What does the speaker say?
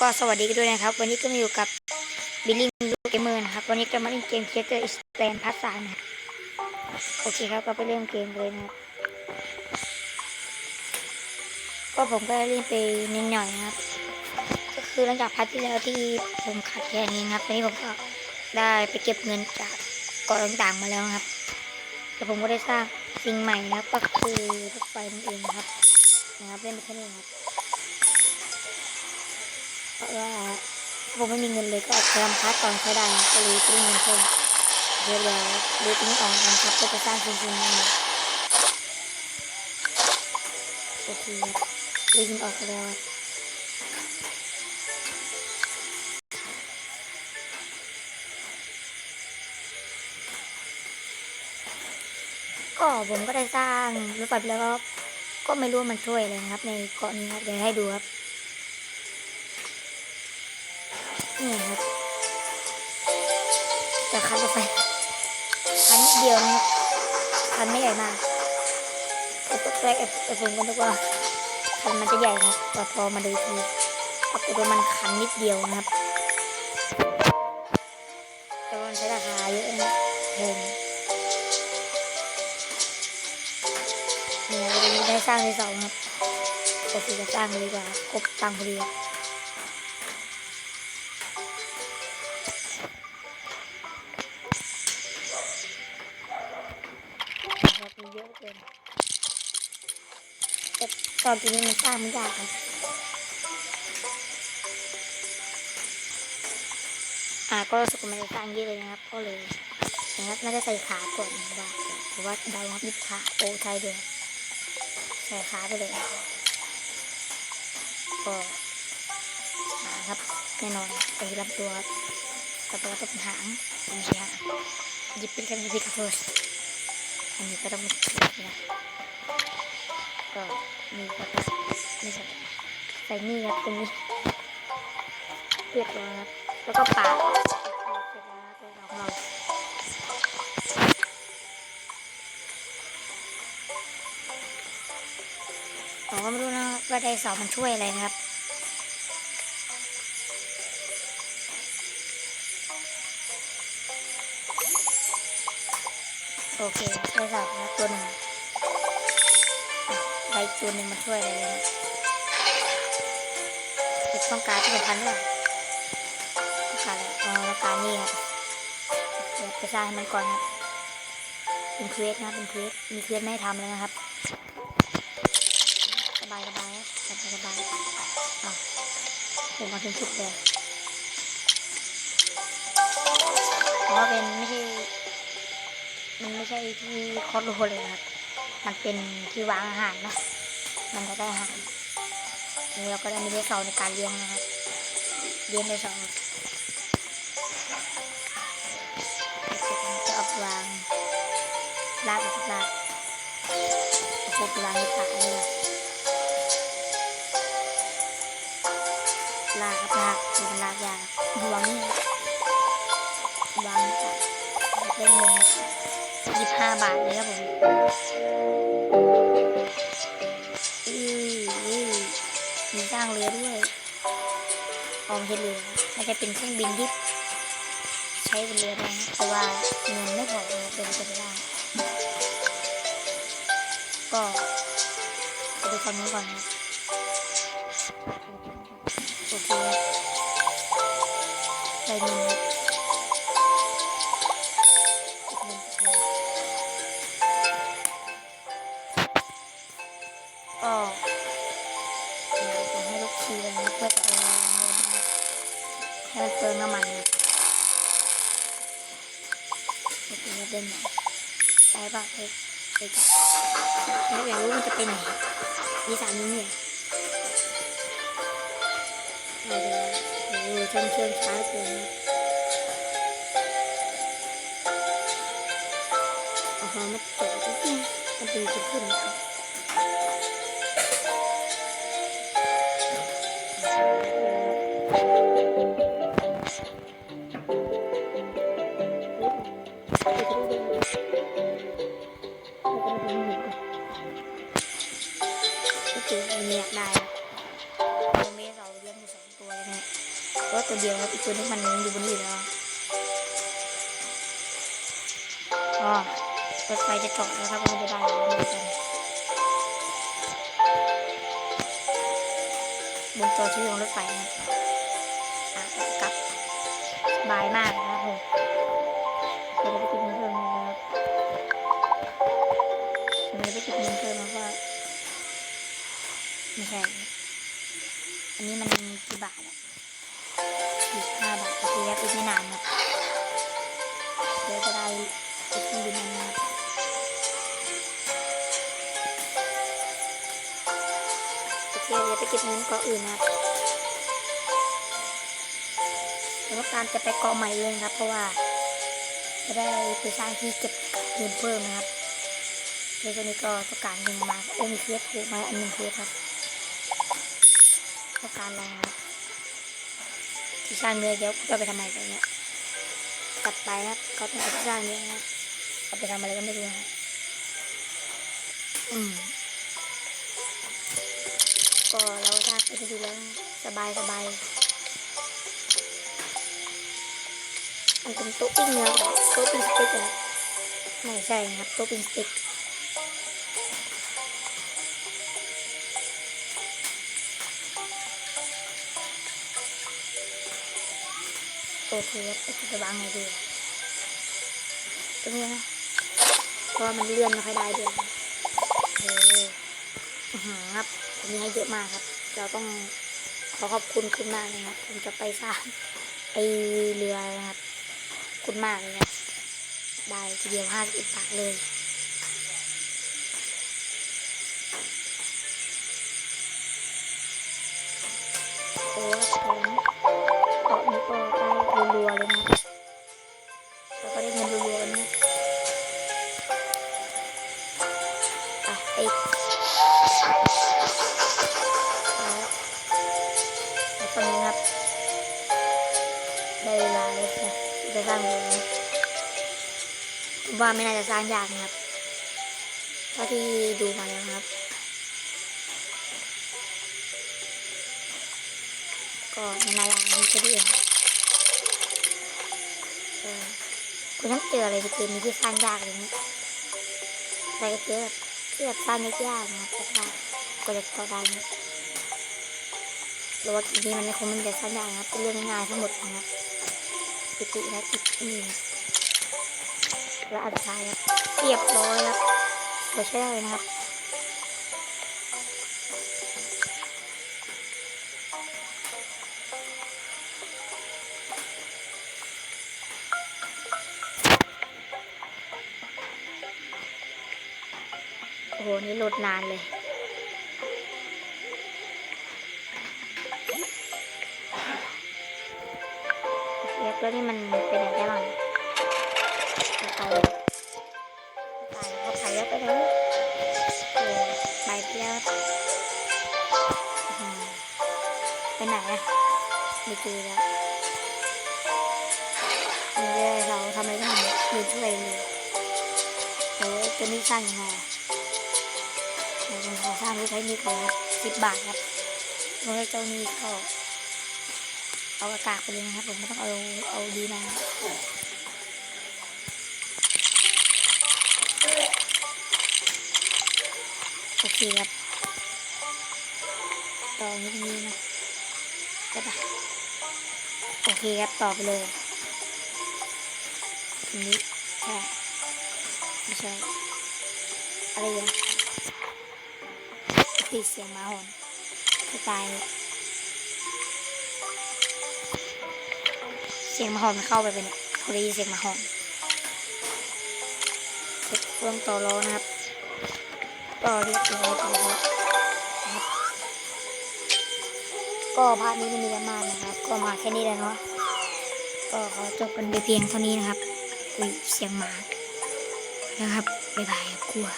ก็สวัสดีกันด้วยนะครับ วันนี้ก็มาอยู่กับบิลลี่ลูกเกมเมอร์นะครับ วันนี้จะมาเล่นเกมเคียเตอร์อิสแตนพาร์ทสามนะครับโอเคครับก็ไปเริ่มเกมเลยนะครับก็ผมก็เล่นไปนิดหน่อยนะครับ ก็คือหลังจากพาร์ทที่แล้วที่ผมขาดแค่นี้นะครับวันนี้ผมก็ได้ไปเก็บเงินจากเกาะต่างๆมาแล้วครับแล้วผมก็ได้สร้างสิ่งใหม่นะก็คือรถไฟนั่นเองนะครับนะครับเล่นไปแค่นี้ครับ ว่าผมไม่มีเงินเลยก็เอาไปทำพาร์ทก่อนใช้ได้ก็เลยต้องเงินเพิ่มเดี๋ยวเดี๋ยวดูตรงนี้ออกกันครับก็จะสร้างจริงๆนะโอเคครับดูมันออกไปแล้วก็ผมก็ได้สร้างรถไฟแล้วก็ก็ไม่รู้ว่ามันช่วยอะไรนะครับ ในเกาะนี้ครับเดี๋ยวให้ดูครับ นี่ครับแต่คันรถไฟคันนิดเดียวนะครับคันไม่ใหญ่มากแต่ก็แรกไอ้ผมก็นึกว่าคันมันจะใหญ่นะแต่พอมาดูทีปรากฏว่ามันคันนิดเดียวนะครับแต่มันใช้ราคาเยอะนะแพงเนี่ยวันนี้ได้สร้างที่สองครับโอเคจะสร้างเลยดีกว่าครบตังค์พอดี ต่ตอนนี้มันสร้างไม่ยากครับอ่าก็รู้สึกว่ามันจะสร้างเยอะเลยนะครับ ก็เลยนะครับน่าจะใส่ขาก่อนว่าหรือว่าเดาครับยิบขาโอ้ใช่เลยใส่ขาไปเลยก็อ่าครับแน่นอนไปลำตัวครับต่อไปก็เป็นหางไม่ใช่ฮะหยิบเป็นกันพิกาโพสอันนี้ก็ต้องมาเก็ นะก็มีก็ไม่ใช่ใส่นี่ครับตรงนี้เรียบร้อยครับ แล้วก็ปาดเสร็จแล้วตัวของเราผมก็ไม่รู้นะว่าไดโนเสาร์มันช่วยอะไรนะครับโอเคได้สับนะตัวหนึ่ง อะใบตัวหนึ่งมาช่วยอะไรเลยนะเก็บต้องการที่สำคัญด้วยต้องการอะไรอ๋อต้องการนี่ครับเดี๋ยวไปสร้างให้มันก่อนครับเป็นเควสนะเป็นเควสมีเควสไม่ให้ทำเลยนะครับ สบายสบายสบายสบายอะผมมาถึงจุดเลยเพราะว่าเป็นไม่ใช่มันไม่ใช่ที่คอสโลเลยนะครับ มันเป็นที่วางอาหารนะ มันจะได้อาหารนี่เราก็ได้มีได้เสาในการเลี้ยงนะครับเลี้ยงได้เสาจะเอาวางลากกับลากเอาวางในป่านี่แหลย ยี่ห้าบาทเลยครับผมอืออือมีสร้างเรือด้วยออมเรือน่าจะเป็นเครื่องบินที่ใช้บนเรือได้นะแต่ว่าเงินไม่พอเลยเดินไปไม่ได้ก็ไปดูฝั่งนี้ก่อนนะ ไปจ้ะแล้วอยากรู้มันจะไปไหนมีสามนี้เนี่ยเดี๋ยวเดี๋ยวเชื่อมเชื่อมช้าเกินอ๋อาหัวมาเจ๋งจริงๆมันเป็นจุดขึ้นนะครับ ตัวเดียวครับอีกตัวนึงมันอยู่บนนี่แล้วอ๋อรถไฟจะจอดแล้วครับเราจะได้ดูกันบนตัวชื่อของรถไฟนะครับกลับบายมากนะครับผมเดี๋ยวเราไปติดเงินเพิ่มนะครับเดี๋ยวไปติดเงินเพิ่มเพราะว่าไม่ใช่อันนี้มันกี่บาทอะ บาทโอเคครับอีกไม่นานครับเดี๋ยวจะได้ติดเครื่องบินนะครับโอเคเดี๋ยวไปเก็บเงินเกาะอื่นนะครับแล้วก็การจะไปเกาะใหม่เลยครับ เพราะว่า จะได้ไปสร้างที่เก็บเงินเพิ่มนะครับในตอนนี้ก็ต้องการเงินมาโอ้มีเคสถูกมาอันหนึ่งเคสครับต้องการอะไรครับ สร้างเรือเดี๋ยวจะไปทำไมไปเนี่ยกลับไปครับเขาต้องไปสร้างเรือนะครับเอาไปทำอะไรก็ไม่รู้นะอืมก็เราสร้างไปดูแล้วสบายสบายมันเป็นโต๊ะปิ้งเนื้อโต๊ะปิ้งสเต็กอะไม่ใช่ครับโต๊ะปิ้งสเต็ก โอเคครับจะวางไงดีตรงนี้นะเพราะว่ามันเลื่อนไม่ค่อยได้ด้วยนะโอ้โหอื้อหือครับอันนี้ให้เยอะมากครับ เราต้องขอขอบคุณคุณมากเลยครับผมจะไปสร้างไอเรือนะครับคุณมากเลยครับได้ทีเดียวห้าสิบบาทเลยโอ้ผม จะสร้างเรือนะผมว่าไม่น่าจะสร้างยากนะครับเท่าที่ดูมาแล้วครับ ก็ในมายามีแค่เองเออคุณต้องเจออะไรในเกมนี้ที่สร้างยากอะไรเงี้อะไรก็เจอแบบที่แบบสร้างยากๆนะครับแต่ว่าก็จะต่อได้นะหรือว่าเกมนี้มันคงไมันจะสร้างยากนะครับเป็นเรื่องง่ายทั้งหมดนะครับ ปิติและติดนี่และอันสุดท้ายครับเรียบร้อยครับเราใช้ได้เลยนะครับโอ้โหนี่ลดนานเลย เรียบแล้วนี่มันเป็นอย่างไรบ้างไปไปเขาไปแล้วไปแล้วโอ้ไปไปแล้วไปไหนอะไม่เจอแล้วนี่เลยเราทำอะไรกันเนี่ยลืมอะไรเลยโอ้ยตัวนี้สร้างยังไงเดี๋ยวผมขอสร้างรูปให้นี่ก่อนสิบบาทครับรถเจ้านี้ก็ เอาอากาศไปเลยนะครับผมไม่ต้องเอาเอาดีนะโอเคครับต่อนิดนี้นะได้ปะโอเคครับต่อไปเลยอันนี้ใช่ไม่ใช่อะไรอย่างติดเสียงมาหอนจะตาย เสียงมาหอนมันเข้าไปเป็นเนี่ยเขาได้ยินเสียงมาหอนเช็คเครื่องต่อล้อนะครับก็เรียบร้อยไปแล้วนะครับก็ภาพนี้ไม่มีอะไรมากนะครับ ก็มาแค่นี้แล้วเนาะก็ขอจบกันไปเพียงเท่านี้นะครับอุ้ยเสียงหมานะครับบ๊ายบายครับกลัว